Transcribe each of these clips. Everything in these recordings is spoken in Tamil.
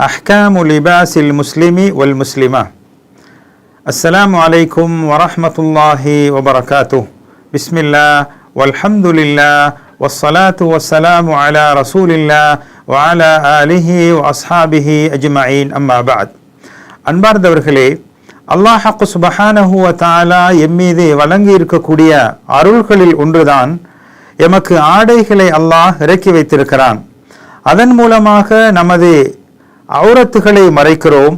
أحكام لباس المسلم والمسلمة السلام عليكم ورحمة الله وبركاته بسم الله والحمد لله والصلاة والسلام على رسول الله وعلى آله وأصحابه أجمعين أما بعد அன்பார்ந்தவர்களே அல்லாஹ் சுபஹானஹு வ தஆலா எம்மீது வழங்கி இருக்கக்கூடிய அருள்களில் ஒன்றுதான் எமக்கு ஆடைகளை அல்லாஹ் இறக்கி வைத்திருக்கிறான் அதன் மூலமாக நமது அவுரத்துகளை மறைக்கிறோம்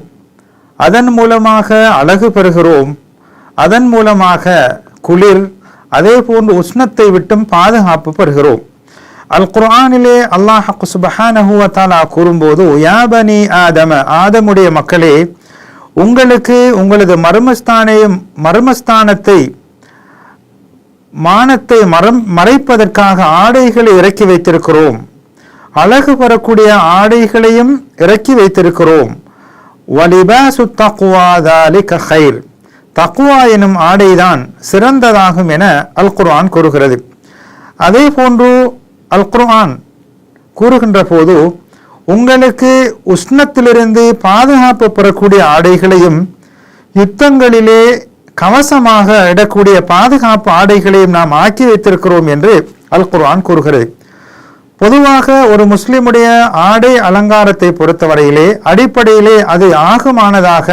அதன் மூலமாக அழகு பெறுகிறோம் அதன் மூலமாக குளிர் அதே போன்று உஷ்ணத்தை விட்டும் பாதுகாப்பு பெறுகிறோம். அல் குர்ஆனிலே அல்லாஹ் சுபஹானஹு கூறும்போது யாபனி ஆதம ஆதமுடைய மக்களே உங்களுக்கு உங்களது மர்மஸ்தானையும் மர்மஸ்தானத்தை மானத்தை மரம் மறைப்பதற்காக ஆடைகளை இறக்கி வைத்திருக்கிறோம். அழகு பெறக்கூடிய ஆடைகளையும் இறக்கி வைத்திருக்கிறோம். வலிபாசு தக்குவா தாலிக ஹைர் தக்குவா எனும் ஆடைதான் சிறந்ததாகும் என அல் குர்ஆன் கூறுகிறது. அதே போன்று அல் குர்ஆன் கூறுகின்ற போது உங்களுக்கு உஷ்ணத்திலிருந்து பாதுகாப்பு பெறக்கூடிய ஆடைகளையும் யுத்தங்களிலே கவசமாக இடக்கூடிய பாதுகாப்பு ஆடைகளையும் நாம் ஆக்கி வைத்திருக்கிறோம் என்று அல் குர்ஆன் கூறுகிறது. பொதுவாக ஒரு முஸ்லிமுடைய ஆடை அலங்காரத்தை பொறுத்தவரையிலே அடிப்படையிலே அது ஆகுமானதாக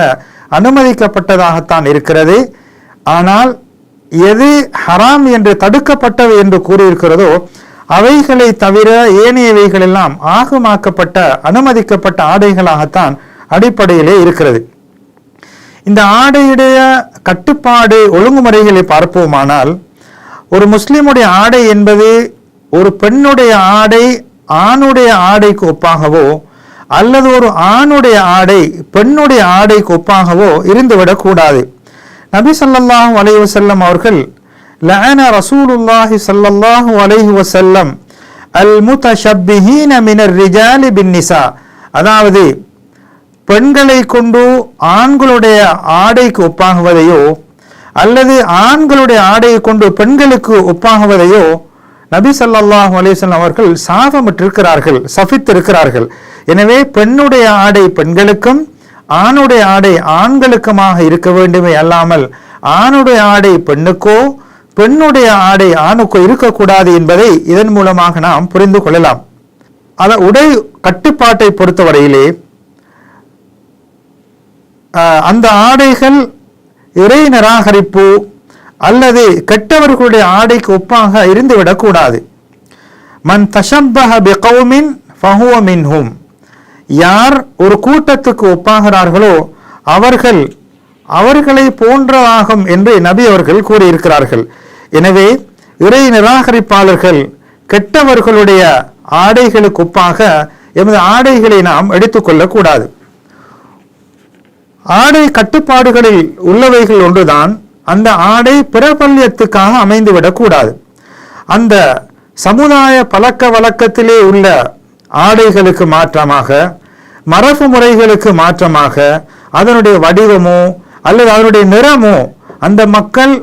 அனுமதிக்கப்பட்டதாகத்தான் இருக்கிறது. ஆனால் எது ஹராம் என்று தடுக்கப்பட்டவை என்று கூறியிருக்கிறதோ அவைகளை தவிர ஏனையவைகள் எல்லாம் ஆகுமாக்கப்பட்ட அனுமதிக்கப்பட்ட ஆடைகளாகத்தான் அடிப்படையிலே இருக்கிறது. இந்த ஆடையுடைய கட்டுப்பாடு ஒழுங்குமுறைகளை பார்ப்போமானால் ஒரு முஸ்லிமுடைய ஆடை என்பது ஒரு பெண்ணுடைய ஆடை ஆணுடைய ஆடைக்கு ஒப்பாகவோ அல்லது ஒரு ஆணுடைய ஆடை பெண்ணுடைய ஆடைக்கு ஒப்பாகவோ இருந்துவிடக்கூடாது நபி சல்லாஹூ அலைஹி வசல்லம் அவர்கள் லஅன ரசூலுல்லாஹி ஸல்லல்லாஹு அலைஹி வசல்லம் அல் முத்தஷப்பிஹீன மினர் ரிஜாலி பின் நிசா அதாவது பெண்களை கொண்டு ஆண்களுடைய ஆடைக்கு ஒப்பாகுவதையோ அல்லது ஆண்களுடைய ஆடையை கொண்டு பெண்களுக்கு ஒப்பாகுவதையோ நபி ஸல்லல்லாஹு அலைஹி அவர்கள் சாபமிட்டிருக்கிறார்கள் சபித்திருக்கிறார்கள். எனவே பெண்ணுடைய ஆடை பெண்களுக்கும் ஆணுடைய ஆடை ஆண்களுக்குமாக இருக்க வேண்டுமே அல்லாமல் ஆணுடைய ஆடை பெண்ணுக்கோ பெண்ணுடைய ஆடை ஆணுக்கோ இருக்கக்கூடாது என்பதை இதன் மூலமாக நாம் புரிந்து கொள்ளலாம். அத உடை கட்டுப்பாட்டை பொறுத்தவரையிலே அந்த ஆடைகள் இறை நிராகரிப்பு அல்லது கெட்டவர்களுடைய ஆடைக்கு ஒப்பாக இருந்துவிடக்கூடாது. மன் தஷப்பஹ பிகவுமின் ஃபஹுவ மின்ஹும். யார் ஒரு கூட்டத்துக்கு ஒப்பாகிறார்களோ அவர்கள் அவர்களை போன்றதாகும் என்று நபி அவர்கள் கூறியிருக்கிறார்கள். எனவே இறை நிராகரிப்பாளர்கள் கெட்டவர்களுடைய ஆடைகளுக்கு ஒப்பாக எமது ஆடைகளை நாம் எடுத்துக்கொள்ளக்கூடாது ஆடை கட்டுப்பாடுகளில் உள்ளவைகள் ஒன்றுதான். அந்த ஆடை பிரபல்யத்துக்காக அமைந்துவிடக்கூடாது. அந்த சமுதாய பழக்க வழக்கத்திலே உள்ள ஆடைகளுக்கு மாற்றமாக மரபு முறைகளுக்கு மாற்றமாக அதனுடைய வடிவமோ அல்லது அதனுடைய நிறமோ அந்த மக்கள்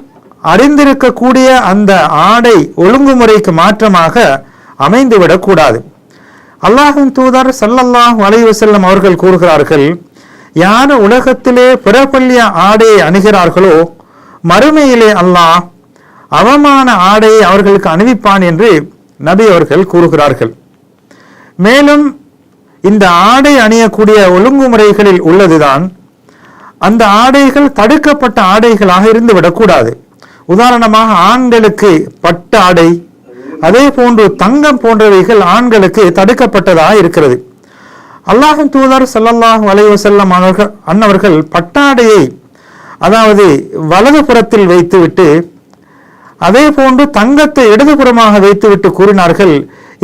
அறிந்திருக்கக்கூடிய அந்த ஆடை ஒழுங்குமுறைக்கு மாற்றமாக அமைந்துவிடக்கூடாது. அல்லாஹின் தூதர் சல்லல்லாஹ் அலைஹி வஸல்லம் அவர்கள் கூறுகிறார்கள் யார் உலகத்திலே பிறப்பள்ளிய ஆடையை அணுகிறார்களோ மறுமையிலே அல்லாஹ் அவமான ஆடையை அவர்களுக்கு அணிவிப்பான் என்று நபி அவர்கள் கூறுகிறார்கள். மேலும் இந்த ஆடை அணியக்கூடிய ஒழுங்குமுறைகளில் உள்ளதுதான் அந்த ஆடைகள் தடுக்கப்பட்ட ஆடைகளாக இருந்து விடக்கூடாது உதாரணமாக ஆண்களுக்கு பட்டு ஆடை அதே போன்று தங்கம் போன்றவைகள் ஆண்களுக்கு தடுக்கப்பட்டதாக இருக்கிறது. அல்லாஹின் தூதர் ஸல்லல்லாஹு வலைவசல்லம் அவர்கள் அன்னவர்கள் பட்டாடையை அதாவது வலது புறத்தில் வைத்துவிட்டு அதே போன்று தங்கத்தை இடதுபுறமாக வைத்துவிட்டு கூறினார்கள்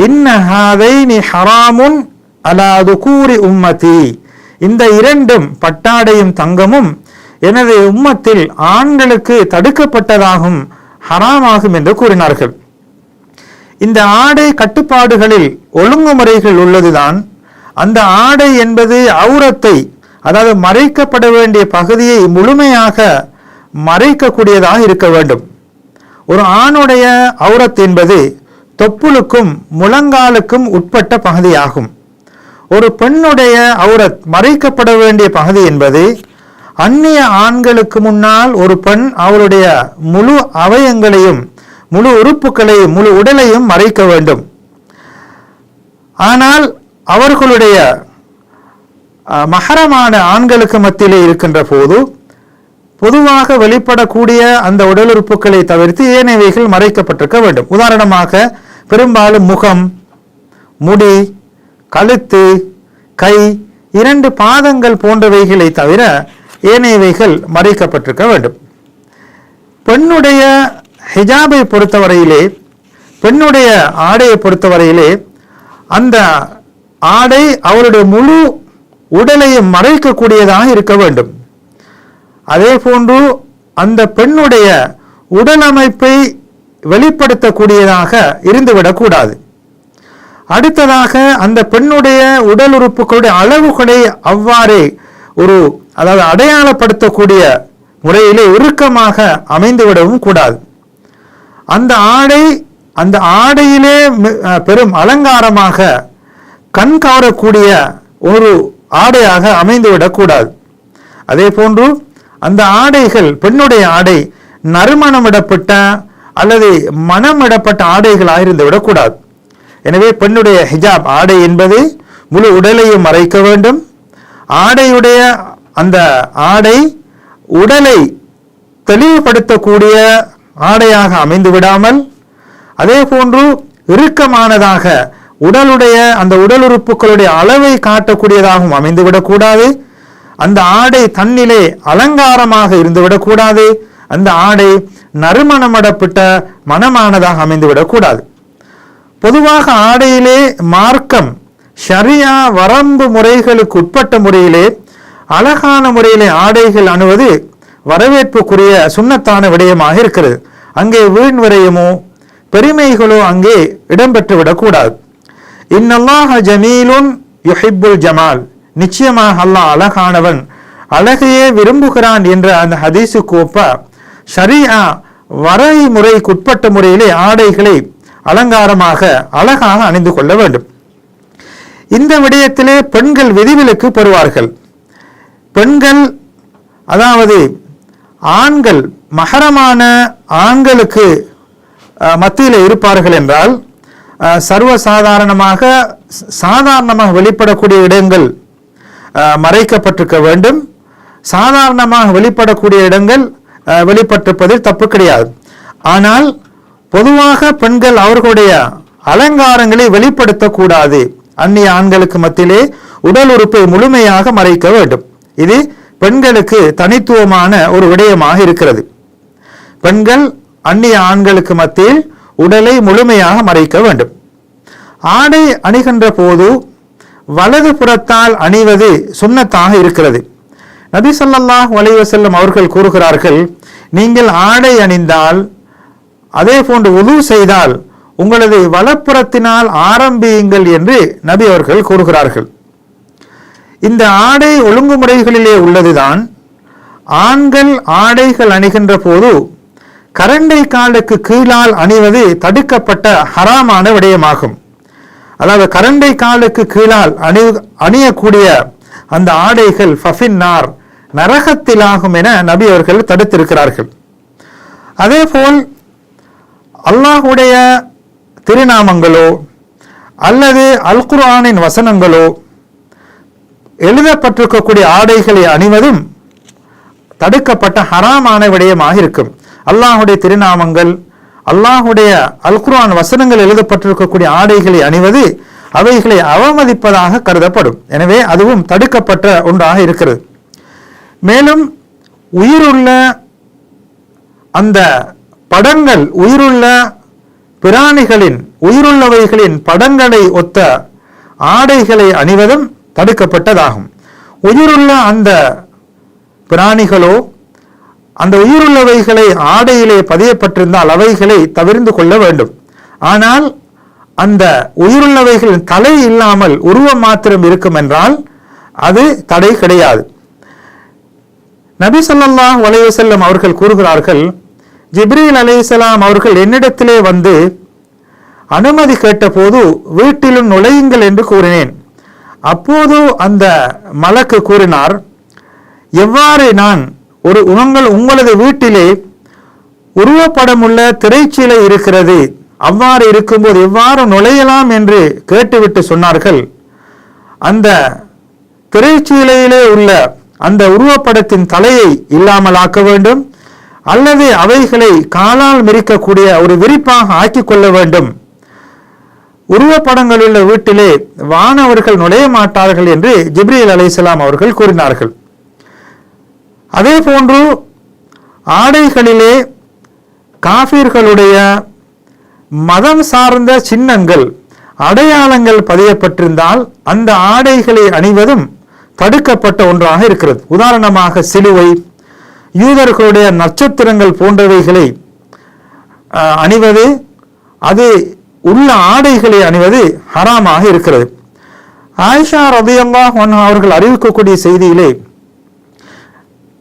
இன்னஹாதைனி ஹராமுன் அலாது கூறி உம்மதி. இந்த இரண்டும் பட்டாடையும் தங்கமும் எனது உம்மத்தில் ஆண்களுக்கு தடுக்கப்பட்டதாகும் ஹராமாகும் என்று கூறினார்கள். இந்த ஆடை கட்டுப்பாடுகளில் ஒழுங்குமுறைகள் உள்ளதுதான். அந்த ஆடை என்பது அவுரத்தை அதாவது மறைக்கப்பட வேண்டிய பகுதியை முழுமையாக மறைக்கக்கூடியதாக இருக்க வேண்டும். ஒரு ஆணுடைய அவுரத் என்பது தொப்புளுக்கும் முழங்காலுக்கும் உட்பட்ட பகுதியாகும். ஒரு பெண்ணுடைய அவுரத் மறைக்கப்பட வேண்டிய பகுதி என்பது அந்நிய ஆண்களுக்கு முன்னால் ஒரு பெண் அவளுடைய முழு அவயங்களையும் முழு உறுப்புகளையும் முழு உடலையும் மறைக்க வேண்டும். ஆனால் அவர்களுடைய மகரமான ஆண்களுக்கு மத்தியிலே இருக்கின்ற போது பொதுவாக வெளிப்படக்கூடிய அந்த உடல் உறுப்புகளை தவிர்த்து ஏனையவைகள் மறைக்கப்பட்டிருக்க வேண்டும்? உதாரணமாக பெரும்பாலும் முகம் முடி கழுத்து கை இரண்டு பாதங்கள் போன்றவைகளை தவிர ஏனையவைகள் மறைக்கப்பட்டிருக்க வேண்டும்? பெண்ணுடைய ஹிஜாபை பொறுத்தவரையிலே பெண்ணுடைய ஆடையை பொறுத்தவரையிலே அந்த ஆடை அவருடைய முழு உடலையும் மறைக்கக்கூடியதாக இருக்க வேண்டும். அதே போன்று அந்த பெண்ணுடைய உடல் அமைப்பை வெளிப்படுத்தக்கூடியதாக இருந்துவிடக்கூடாது அடுத்ததாக அந்த பெண்ணுடைய உடல் உறுப்புகளுடைய அளவுகளை அவ்வாறே ஒரு அதாவது அடையாளப்படுத்தக்கூடிய முறையிலே இறுக்கமாக அமைந்துவிடவும் கூடாது. அந்த ஆடை அந்த ஆடையிலே பெரும் அலங்காரமாக கண் கவரக்கூடிய ஒரு ஆடையாக அமைந்துவிடக்கூடாது. அதே போன்று அந்த ஆடைகள் பெண்ணுடைய ஆடை நறுமணமிடப்பட்ட அல்லது மனமிடப்பட்ட ஆடைகளாக இருந்து விடக்கூடாது எனவே பெண்ணுடைய ஹிஜாப் ஆடை என்பது முழு உடலையும் மறைக்க வேண்டும். ஆடையுடைய அந்த ஆடை உடலை தெளிவுபடுத்தக்கூடிய ஆடையாக அமைந்து விடாமல் அதே போன்று இறுக்கமானதாக உடலுடைய அந்த உடல் உறுப்புகளுடைய அளவை காட்டக்கூடியதாகவும் அமைந்துவிடக்கூடாது அந்த ஆடை தன்னிலே அலங்காரமாக இருந்துவிடக்கூடாது அந்த ஆடை நறுமணமடப்பட்ட மனமானதாக அமைந்துவிடக்கூடாது பொதுவாக ஆடையிலே மார்க்கம் ஷரியா வரம்பு முறைகளுக்கு உட்பட்ட முறையிலே அழகான முறையிலே ஆடைகள் அணுவது வரவேற்புக்குரிய சுண்ணத்தான விடயமாக இருக்கிறது. அங்கே வீண் விரயமோ பெருமைகளோ அங்கே இடம்பெற்று விடக்கூடாது இன்னல்லாஹ ஜமீலுன் யுஹிப்புல் ஜமால். நிச்சயமாக அல்லாஹ் அழகானவன். அழகையே விரும்புகிறான் என்ற அந்த ஹதீஸுக்கு ஒப்ப ஷரியா வரைமுறைக்குட்பட்ட முறையிலே ஆடைகளை அலங்காரமாக அழகாக அணிந்து கொள்ள வேண்டும். இந்த விடயத்திலே பெண்கள் விதிவிலக்கு பெறுவார்கள். பெண்கள் அதாவது ஆண்கள் மகரமான ஆண்களுக்கு மத்தியில் இருப்பார்கள் என்றால் சர்வசாதாரணமாக சாதாரணமாக வெளிப்படக்கூடிய இடங்கள் மறைக்கப்பட்டிருக்க வேண்டும். சாதாரணமாக வெளிப்படக்கூடிய இடங்கள் வெளிப்பட்டிருப்பதில் தப்பு கிடையாது. ஆனால் பொதுவாக பெண்கள் அவர்களுடைய அலங்காரங்களை வெளிப்படுத்தக்கூடாது. அந்நிய ஆண்களுக்கு மத்தியிலே உடல் உறுப்பை முழுமையாக மறைக்க வேண்டும். இது பெண்களுக்கு தனித்துவமான ஒரு விடயமாக இருக்கிறது. பெண்கள் அந்நிய ஆண்களுக்கு மத்தியில் உடலை முழுமையாக மறைக்க வேண்டும். ஆடை அணிகின்ற போது வலது புறத்தால் அணிவது சுண்ணத்தாக இருக்கிறது. நபி ஸல்லல்லாஹு அலைஹி அவர்கள் கூறுகிறார்கள் நீங்கள் ஆடை அணிந்தால் அதே போன்று உது செய்தால் உங்களது வலப்புறத்தினால் ஆரம்பியுங்கள் என்று நபி அவர்கள் கூறுகிறார்கள். இந்த ஆடை ஒழுங்குமுறைகளிலே உள்ளதுதான் ஆண்கள் ஆடைகள் அணிகின்ற போது கரண்டை காலுக்கு கீழால் அணிவது தடுக்கப்பட்ட ஹராமான விடயமாகும். அதாவது கரண்டை காலுக்கு கீழால் அணி அணியக்கூடிய அந்த ஆடைகள் ஃபஃபின்னார் நரகத்திலாகும் என நபி அவர்கள் தடுத்திருக்கிறார்கள். அதேபோல் அல்லாஹுடைய திருநாமங்களோ அல்லது அல் குர்ஆனின் வசனங்களோ எழுதப்பட்டிருக்கக்கூடிய ஆடைகளை அணிவதும் தடுக்கப்பட்ட ஹராமான விடயமாக இருக்கும். அல்லாஹுடைய திருநாமங்கள் அல்லாஹுடைய அல்குரான் வசனங்கள் எழுதப்பட்டிருக்கக்கூடிய ஆடைகளை அணிவது அவைகளை அவமதிப்பதாக கருதப்படும். எனவே அதுவும் தடுக்கப்பட்ட ஒன்றாக இருக்கிறது. மேலும் உயிருள்ள அந்த படங்கள் உயிருள்ள பிராணிகளின் உயிருள்ளவைகளின் படங்களை ஒத்த ஆடைகளை அணிவதும் தடுக்கப்பட்டதாகும். உயிருள்ள அந்த பிராணிகளோ அந்த உயிருள்ளவைகளை ஆடையிலே பதியப்பட்டிருந்தால் அவைகளை தவிர்ந்து கொள்ள வேண்டும். ஆனால் அந்த உயிருள்ளவைகளின் தலை இல்லாமல் உருவம் மாத்திரம் இருக்கும் என்றால் அது தடை கிடையாது. நபி ஸல்லல்லாஹு வலையுசல்லம் அவர்கள் கூறுகிறார்கள் ஜிப்ரீல் அலைஹிஸ்ஸலாம் அவர்கள் என்னிடத்திலே வந்து அனுமதி கேட்டபோது வீட்டிலும் நுழையுங்கள் என்று கூறினேன். அப்போது அந்த மலக்கு கூறினார் எவ்வாறு நான் ஒரு உங்கள் உங்களது வீட்டிலே உருவப்படமுள்ள திரைச்சீலை இருக்கிறது. அவ்வாறு இருக்கும்போது எவ்வாறு நுழையலாம் என்று கேட்டுவிட்டு சொன்னார்கள். அந்த திரைச்சீலையிலே உள்ள அந்த உருவப்படத்தின் தலையை இல்லாமலாக்க வேண்டும். அல்லது அவைகளை காலால் மிரிக்கக்கூடிய ஒரு விரிப்பாக ஆக்கிக் கொள்ள வேண்டும். உருவப்படங்கள் உள்ள வீட்டிலே வானவர்கள் நுழைய மாட்டார்கள் என்று ஜிப்ரீல் அலைஹிஸ்ஸலாம் அவர்கள் கூறினார்கள். அதே போன்று ஆடைகளிலே காஃபிர்களுடைய மதம் சார்ந்த சின்னங்கள் அடையாளங்கள் பதியப்பட்டிருந்தால் அந்த ஆடைகளை அணிவதும் தடுக்கப்பட்ட ஒன்றாக இருக்கிறது. உதாரணமாக சிலுவை யூதர்களுடைய நட்சத்திரங்கள் போன்றவைகளை அணிவது அது உள்ள ஆடைகளை அணிவது ஹராமாக இருக்கிறது. ஆயிஷா ரதியல்லாஹு அவர்கள் அறிவிக்கக்கூடிய செய்தியிலே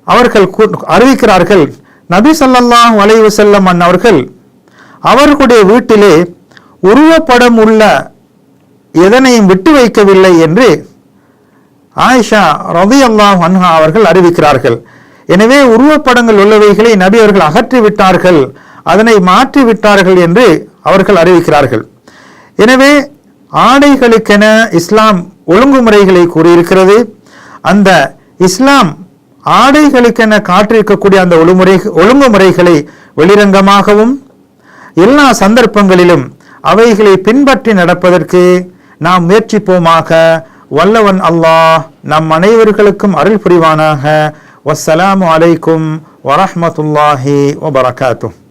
அவர்கள் கூ- அறிவிக்கிறார்கள். நபி ஸல்லல்லாஹு அலைஹி செல்லம் அவர்கள் அவர்களுடைய வீட்டிலே உருவப்படம் உள்ள எதனையும் விட்டு வைக்கவில்லை என்று ஆயிஷா ரதியல்லாஹு அன்ஹா அவர்கள் அறிவிக்கிறார்கள். எனவே உருவப்படங்கள் உள்ளவைகளை நபி அவர்கள் அகற்றி விட்டார்கள். அதனை மாற்றி விட்டார்கள் என்று அவர்கள் அறிவிக்கிறார்கள். எனவே ஆடைகளுக்கென இஸ்லாம் ஒழுங்குமுறைகளை கூறியிருக்கிறது. அந்த இஸ்லாம் ஆடைகளுக்கென காற்றிருக்கக்கூடிய அந்த ஒழுமுறை ஒழுங்குமுறைகளை வெளிரங்கமாகவும் எல்லா சந்தர்ப்பங்களிலும் அவைகளை பின்பற்றி நடப்பதற்கு நாம் முயற்சிப்போமாக. வல்லவன் அல்லாஹ் நம் அனைவர்களுக்கும் அருள் புரிவானாக. வசலாம் அலைக்கும் வரமத்துல்லாஹி வபரகாத்தும்